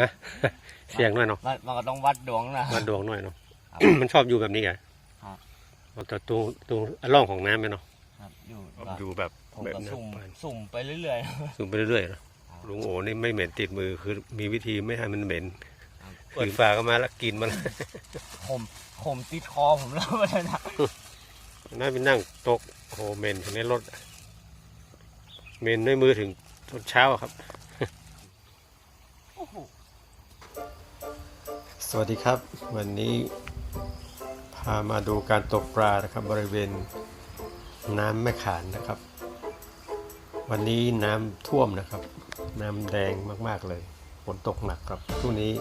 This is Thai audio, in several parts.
ฮะเสียงหน่อยเนาะ มันมันก็ต้องวัดดวงนะ วัดดวงหน่อยเนาะ ครับ มันชอบอยู่แบบนี้ไงครับ เอาแต่ตรงตรงร่องของน้ำไหมเนาะครับอยู่ดูแบบผมแบบก็นั้นสุ่มไปสุ่มไปเรื่อย สูงไปเรื่อยๆเนอะครับลุงโอนี่ไม่เหม็นติดมือคือมีวิธีไม่ให้มันเหม็นครับเปิดฝาก็มาแล้วกินมัน ๆผมผมติดคอผมแล้วไม่ได้นะน่าไปนั่งโต๊ะโอ้เหม็นในรถเหม็นด้วยมือถึงตอนเช้าอะครับ สวัสดีครับ วันนี้พามาดูการตกปลานะครับบริเวณน้ำแม่ขานนะครับ วันนี้น้ำท่วมนะครับ น้ำแดงมากๆเลยฝนตกหนักครับช่วงนี้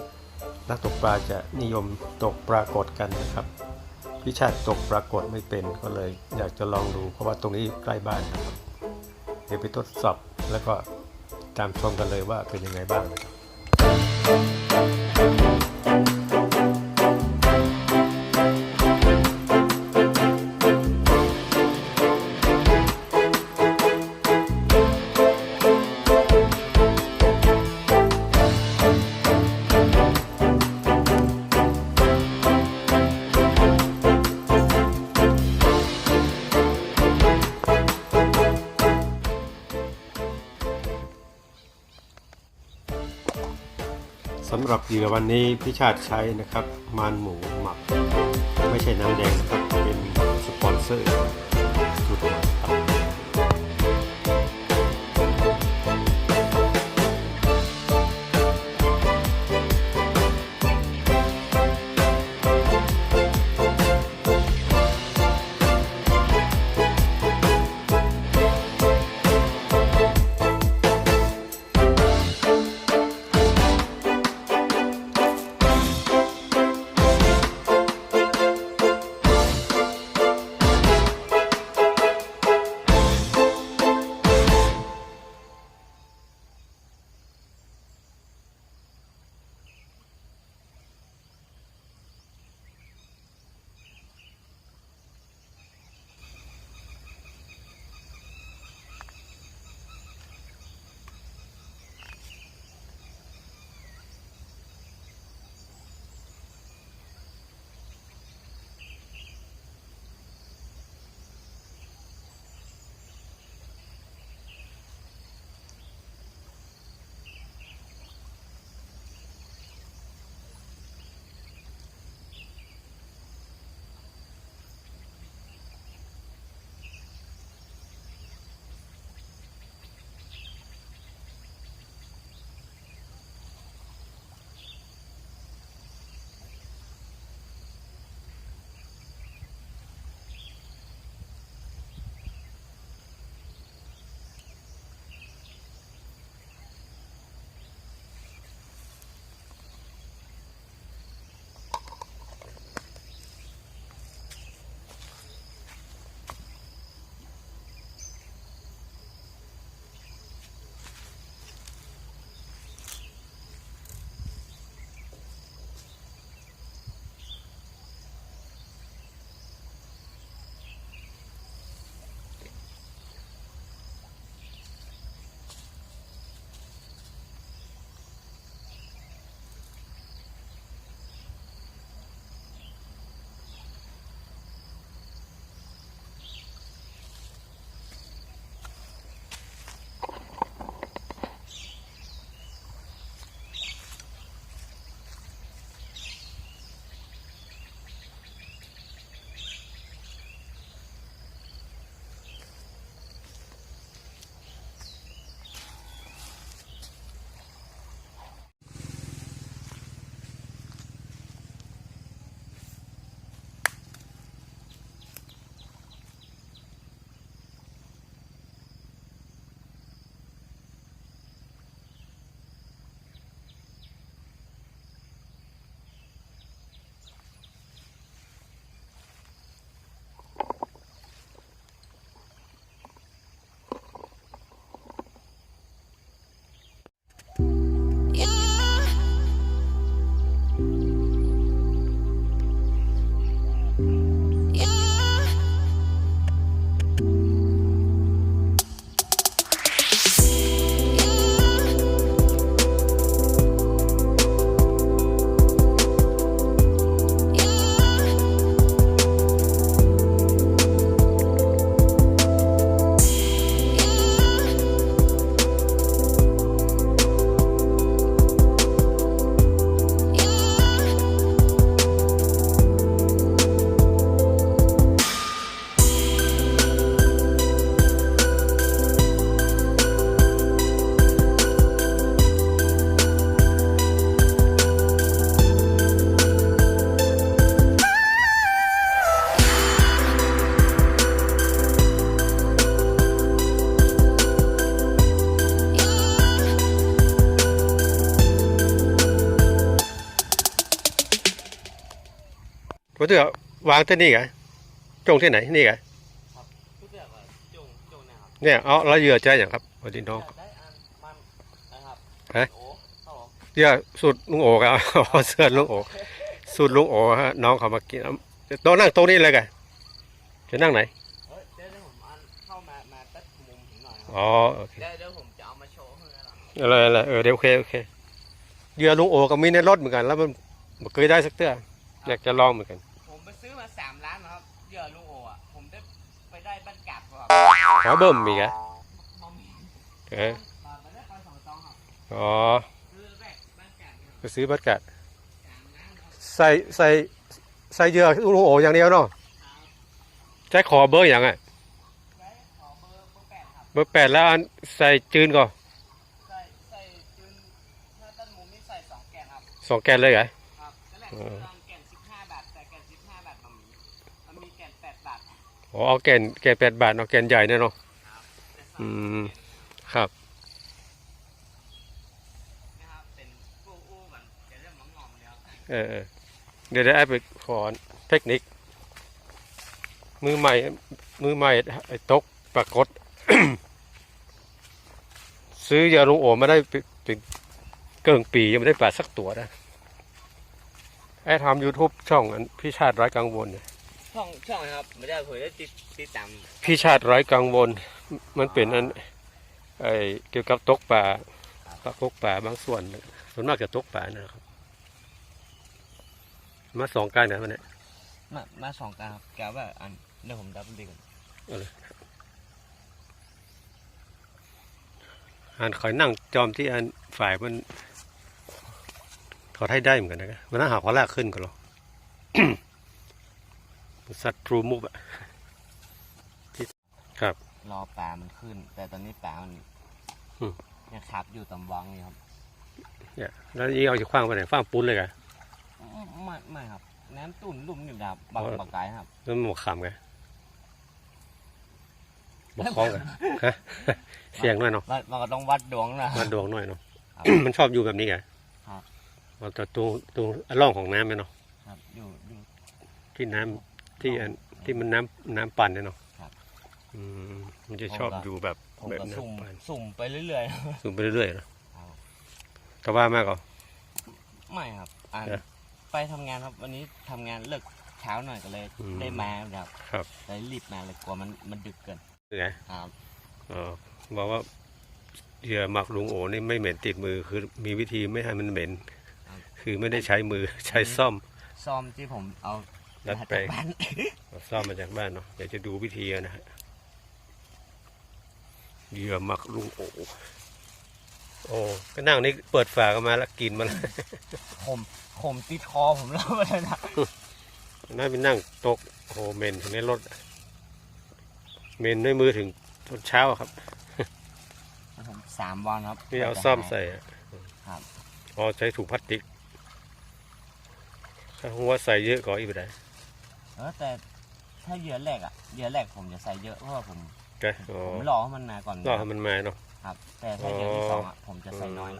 นักตกปลาจะนิยมตกปรากฏกันนะครับพิชาติตกปรากฏไม่เป็นก็เลย อยากจะลองดู เพราะว่าตรงนี้ใกล้บ้านนะครับเดี๋ยวไปทดสอบแล้วก็ตามชมกันเลยว่าเป็นยังไงบ้างนะครับ เหยื่อวันนี้พิชาติใช้นะครับมันหมูหมัก ไม่ใช่น้ำแดงนะครับ เป็นสปอนเซอร์ เตือวางที่นี่ไงจงที่ไหนนี่ไงทุกอย่างก็จุงจุงนะครับเนี่ยเอาแล้วเหยื่อใจอย่างครับวันนี้น้องได้อันมันนะครับฮะโอ้ครับผมเหยื่อสูตรลุงโอครับเอาเสื้อลุงโอสูตรลุงโอฮะน้องเขามากินเอาโต๊ะนั่งโต๊ะนี้เลยกันจะนั่งไหนเฮ้ยเดี๋ยวเดี๋ยวผมอันเข้ามามาตัดมุมผมหน่อยครับอ๋อโอเคเดี๋ยวเดี๋ยวผมจะเอามาโชว์ให้แล้วล่ะอะไรอะไรเออเดี๋ยวโอเคโอเคเหยื่อลุงโอก็มีในรถเหมือนกัน แล้วมันมันเคยได้สักเตื้ออยากจะลองเหมือนกันผ มไปซื้อมาสามล้านนะครับเหยื่อลุงโออะผมได้ไปได้บ้านกัดครับขอเบิ่มมีกะมอมเออตอนไปได้ไปสองซองครับอ๋อซื้อแรกบ้านกัดเนี่ยไปซื้อบัตรกัดสามล้านครับใส่ใส่ใส่เหยื่อลุงโออย่างเดียวเนาะใช้ขอเบอร์อย่างอะไว้ขอเบอร์เบอร์แปดครับเบอร์แปดแล้วอันใส่จืนก่อนใส่ใส่จึงถ้าต้นมุมนี่ใส่สองแกนครับสองแกนเลยเหรอครับตอนแรกเอซื้ออลอง อ๋อเอาแกนแกนแปดบาทเอาแกนใหญ่เนี่ยเนาะอืมครับเออเดี๋ยวได้ไปขอเทคนิค มือใหม่ มือใหม่ไอ้ตกปรากฏ ซื้อยาลุงโอมาได้เป็นเกิงปียังไม่ได้ปลาสักตัวนะไอ้ทำ YouTube ช่องอันพี่ชาติร้ายกังวลเนี่ย ช่องช่องนะครับไม่ได้เผยได้ติดติดตามพี่ชาติไร้กังวลมันเป็นอันไอเกี่ยวกับตกปลาปลาตกปลาบางส่วนนะส่วนมากจะตกปลานะครับ มาสองการนะวันเนี้ยมามาสองการครับแกว่าอันเดี๋ยวผมดับดีก่อนอันคอยนั่งจอมที่อันฝ่ายมันเขาให้ได้เหมือนกันนะมันน่าหาขอลากขึ้นก็หรอ สัตว์ทรูมุกอะที่ครับ รอปลามันขึ้น แต่ตอนนี้ปลามันอืม ยังขับอยู่ตำวังนี่ครับเนี่ยแล้วนี่เอาจะคว้างไปไหนคว้างปุ้นเลยกันไม่ไม่ครับ น้ำตุ่นลุ่มอยู่ดับบักอ๋อ บักไก่ครับ แล้วมันหมกขำกันหมกคล้องกันฮะ เสียงหน่อยเนาะมันมันก็ต้องวัดดวงนะ มาดวงหน่อยเนาะ ครับ มันชอบอยู่แบบนี้ไงครับมันจะตรงตรงร่องของน้ำเนี่ยเนาะ ครับอยู่อยู่ที่น้ำ ที่อันที่มันน้ำน้ำปั่นเนี่ยเนาะครับอืมมันจะชอบอยู่แบบผมแบบก็สุ่มน้ำปั่นสุ่มไปเรื่อยสูงไปเรื่อยๆเนาะครับแต่ว่ามากก็ๆไม่ครับอันเออไปทำงานครับวันนี้ทำงานเลิกเช้าหน่อยก็เลยอืม ได้มาครับครับเลยรีบมาเลยกลัวมันมันดึกเกินไงครับอ๋อบอกว่าเหยื่อหมักลุงโอนี่ไม่เหม็นติดมือคือมีวิธีไม่ให้มันเหม็น คือไม่ได้ใช้มือใช้ซ่อม ซ่อมที่ผมเอา ดัดมาแปลจากงบ้านเอาซ่อมมาจากบ้านเนาะเดี๋ยวจะดูวิธีกันนะฮะเหยื่อหมักลุงโอโอ้ก็นั่งนี่เปิดฝากันมาแล้วกินมาแล้วผมผมติดคอผมแล้วเลยนะน่าไปนั่งโต๊ะโอ้โหเหมนถึงในรถเหมนด้วยมือถึงตอนเช้าอะครับผมสามวันครับนี่เอาซ่อมใส่อะครับอ๋อใช้ถุงพลาสติกถ้าหัวใส่เยอะก็อีกไปได้ เออแต่ถ้าเหยื่อแรกอะเหยื่อแรกผมจะใส่เยอะเพราะว่าผมแกอ๋อผมรอให้มันมาก่อนรอให้มันมาเนาะครับ แต่ถ้าเหยื่อที่สองอะผมจะใส่น้อย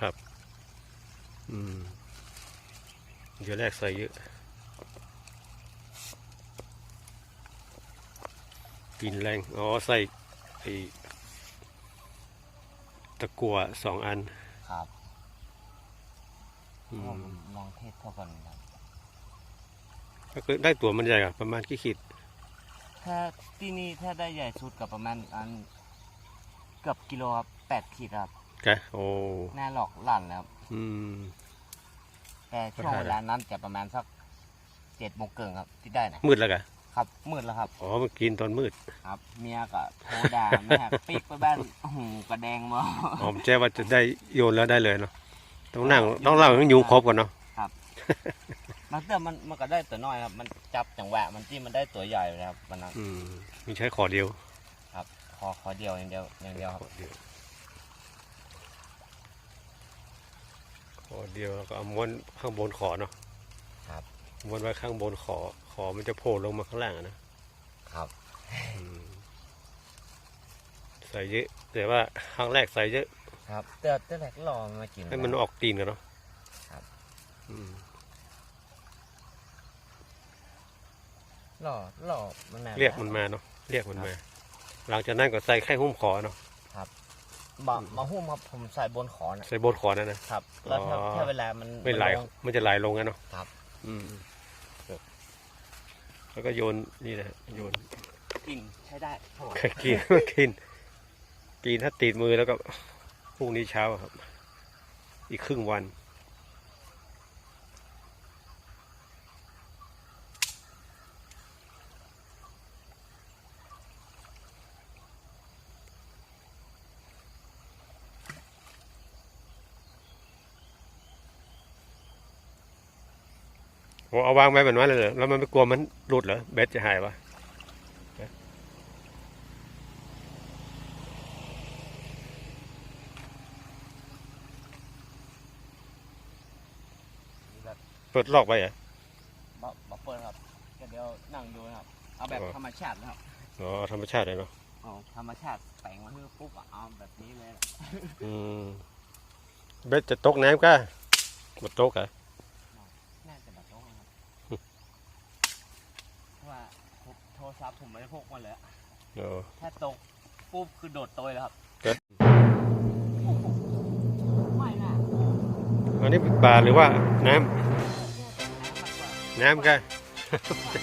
ครับ อืมเดี๋ยวแรกใส่เยอะกินแรงอ๋อใส่ไอ้ตะกัวสองอัน ครับอืผมมลองเทสเท่ากันครับ ถ้าเกิดได้ตัวมันใหญ่อะประมาณกี่ขีดถ้าที่นี่ถ้าได้ใหญ่สุดกับประมาณอันเกือบกิโลครับแปดขีดครับแกโอ้หน้าหลอกหลั่นแล้วอืม แต่ช่วงเวลานั้นจะประมาณสักเจ็ดโมงเกินครับที่ได้นะมืดแล้วกะครับมืดแล้วครับ อ๋อมันกินตอนมืดครับ เมียก็โทรด่าแม่ปิ๊กไปบ้านหูกระแดงมา อ๋อผมแจ้ว่าจะได้โยนแล้วได้เลยเนาะต้องนั่งต้องเล่าต้องยุงครบก่อนเนาะ มันเติมมันมันก็ได้ตัวน้อยครับ มันจับจังหวะมันที่มันได้ตัวใหญ่เลยครับวันนั้นอืมมีใช้ขอเดียวครับขอขอเดียวอย่างเดียวอย่างเดียวครับขอเดียวขอเดียวแล้วก็เอาม้วนข้างบนขอเนาะครับม้วนไว้ข้างบนขอขอมันจะโผล่ลงมาข้างล่างอะนะครับอืมใส่เยอะแต่ว่าครั้งแรกใส่เยอะ ครับแต่แต่แรกรอมันมากินให้มันออกตีนกันเนาะครับ อืม หล่อหล่อมันแม่เรียกมันมาเนาะเรียกมันมา หลังจากนั้นก็ใส่แค่หุ้มขอเนาะบะมาหุ้มครับผมใส่บนขอนะใส่โบนขอนั่นนะครับ แล้วถ้าอ๋อถ้าเวลามันไม่ไหลนงมันจะไหลลงกันเนาะครับ อืมแล้วก็โยนนี่นะโยนกลิ่นใช้ได้ครับผมกินกินกินถ้าติดมือแล้วก็พรุ่งนี้เช้าครับ อีกครึ่งวัน โอ้เอาวางไว้แบบนั้นเลยเหรอแล้วมันไม่กลัวมันหลุดเหรอเบ็ดจะหายวะแบบเปิดลอกไปเหรอะบะบะเปิดครับก็เดี๋ยวนั่งดูนะครับ เอาแบบอ๋อธรรมชาตินะครับอ๋อธรรมชาติเลยเนาะเอาธรรมชาติแปลงมาให้ปุ๊บอะเอาแบบนี้เลยนะอืมเบ็ดจะตกน้ำก็หมดตกอะ น่าจะแบบนี้นะครับเพราะว่า โทรศัพท์ผมไม่ได้พกมาเลยอะอ๋อถ้าตกปุ๊บคือโดดโตยแล้วครับเกิดโอ้โหไม่น่าอันนี้ปลาหรือว่าน้ำน้ำมากกว่าน้ำก็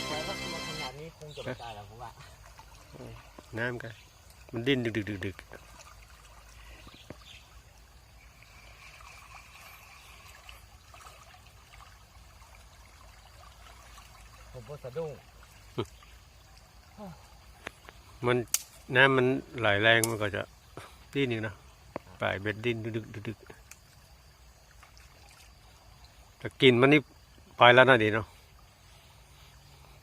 ไว้ว่าตัวขนาดนี้คงจะไม่ได้แล้วผมว่าน้ำก็มันดิ้นดึกดึกดึกดึกผมก็สะดุ้ง มันน้ำมันไหลแรงมันก็จะดิ้นอยู่นะปลายเบ็ดดิ้นดึกดึกดึกดึกแต่กลินมันนี่ไปแล้วนะดีเนาะ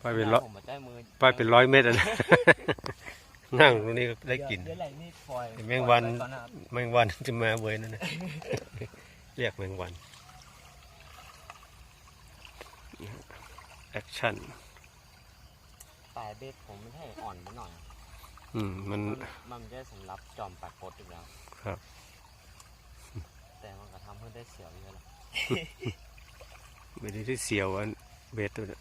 ไปเป็นร้อยผมมาใช้มือไปเป็นร้อยเมตรอะนะนั่งตรงนี้ก็ได้กลิ่นเดี๋ยวอะไรนี่ปล่อยแมงวันปล่อยไก่อนะครับแมงวันจะมาเว้ยนั่นนะเรียกแมงวันแอคชั่นแต่เบ็ดผมไม่ให้อ่อนไปหน่อย อืมมัน มันจะสำหรับจอมปากกดอยู่แล้วครับ แต่มันก็ทำให้ได้เสียวเยอะเลยไม่ได้ที่เสียวอันเบสตัวเนี้ย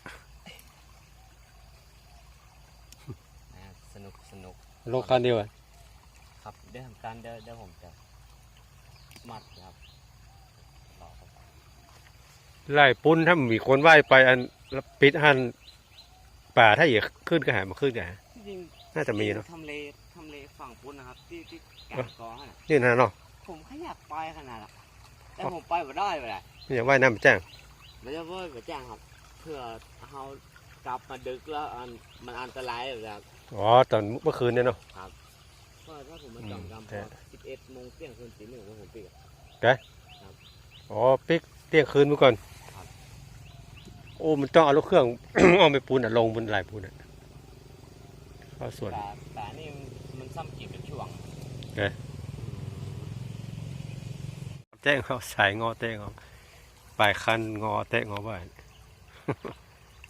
นะสนุกสนุกโลคันเดียวอะครับเดี๋ยวทำการเดี๋ยวเดี๋ยวผมจะมัดครับต่อเข้าไปไล่ปุ้นถ้ามีคนว่ายไปอันแล้วปิดหันป่าถ้าอยากขึ้นก็หามาขึ้นกันจริง น่าจะมีเนาะทำเลทำเลฝั่งพุ้นนะครับ ที่ที่แก่เอ้างกอน่ะนี่นะเนาะผมแค่อยากไปขนาดน่ะแต่ผมไปไม่ได้ไปเลยไม่อยากว่ายน้ำไปจ้างไม่ใช่ว่าไปแจ้งครับเพื่อเขากลับมาดึกแล้วอันมันอันตรายแบบอ๋อตอนเมื่อคืนเนี่ยเนาะเพราะถ้าผมมาจอมกำพแต่อสิบเอ็ดโมงเที่ยงคืนตีหนึ่งแล้วผมปิดอะอ๋อปิกเที่ยงคืนเมื่อก่อนครับโอ้มันต้องเอารถเครื่องเอาไปปูนอะลงบนไหลปูนอะ เข้าส่วนแต่แต่นี่มันซ้ำกี่เป็นช่วงเอ๊ะแจ้งเขาสายงอเตะงอปลายคันงอเตะงอว่า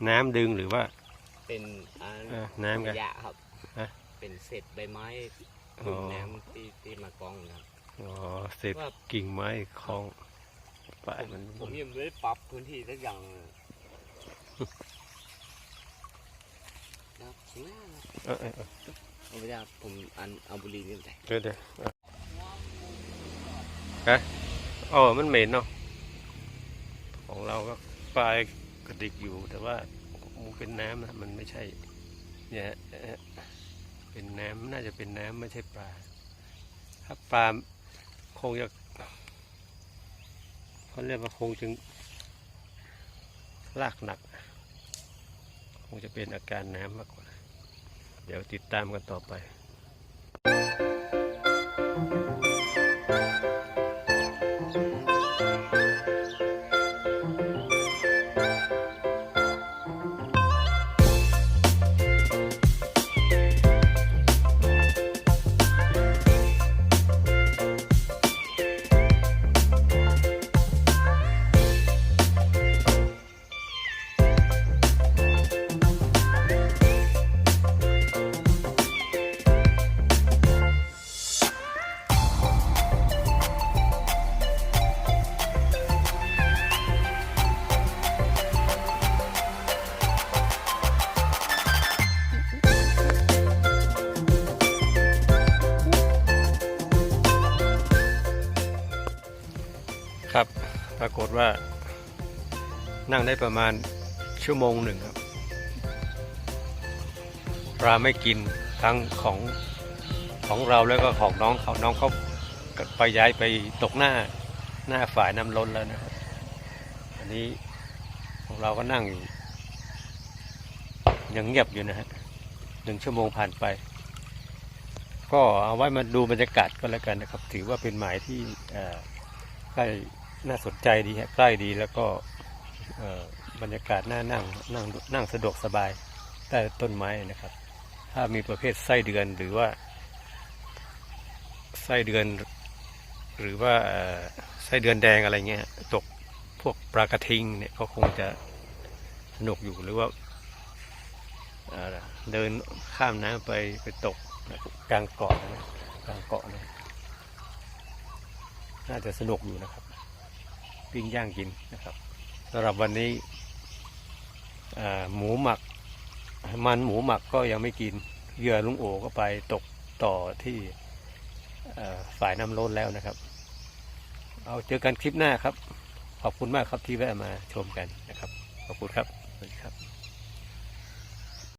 น้ำดึงหรือว่า เป็นอันเออน้ำกันขยะครับฮะเป็นเศษใบไม้อ๋กลุ่อมน้ำที่ที่มากองนะครับอ๋อเศษกิ่งไม้คลองปลายมันผมยังไม่ได้ปรับพื้นที่สักอย่าง เออเออเออเอาไปได้ผมอันเอาบุหรี่นี่ไปเดี๋ยวเดี๋ยวเอาฮะอ๋อมันเหม็นเนาะของเราก็ปลายกระดิกอยู่แต่ว่ามันเป็นน้ำนะมันไม่ใช่เนี่ยเอ่อเป็นน้ำน่าจะเป็นน้ำไม่ใช่ปลาถ้าปลาคงจะเขาเรียกว่าคงจึงลากหนัก คงจะเป็นอาการน้ำมากกว่า เดี๋ยวติดตามกันต่อไป นั่งได้ประมาณชั่วโมงหนึ่งครับปลาไม่กินทั้งของของเราแล้วก็ของน้องเขาน้องเขาไปย้ายไปตกหน้าหน้าฝ่ายน้ำล้นแล้วนะครับ อันนี้ของเราก็นั่งอยู่ยังเงียบอยู่นะฮะหนึ่งชั่วโมงผ่านไป ก็เอาไว้มาดูบรรยากาศก็แล้วกันนะครับ ถือว่าเป็นหมายที่ใกล้น่าสนใจดีฮะใกล้ดีแล้วก็ บรรยากาศน่านั่งนั่งนั่งสะดวกสบายใต้ต้นไม้นะครับ ถ้ามีประเภทไส้เดือนหรือว่า ไส้เดือน หรือว่าไส้เดือนแดงอะไรเงี้ยตกพวกปลากระทิงเนี่ยก็คงจะสนุกอยู่หรือว่าเเดินข้ามน้ำไปไปตกกลางเกาะนะกลางเกาะเลยน่าจะสนุกอยู่นะครับ ปิ้งย่างกินนะครับ สำหรับวันนี้หมูหมัก มันหมูหมักก็ยังไม่กินเหยื่อลุงโอก็ไปตกต่อที่ฝ่ายน้ำล้นแล้วนะครับ เอาเจอกันคลิปหน้าครับ ขอบคุณมากครับที่แวะมาชมกันนะครับ ขอบคุณครับสวัสดีครับ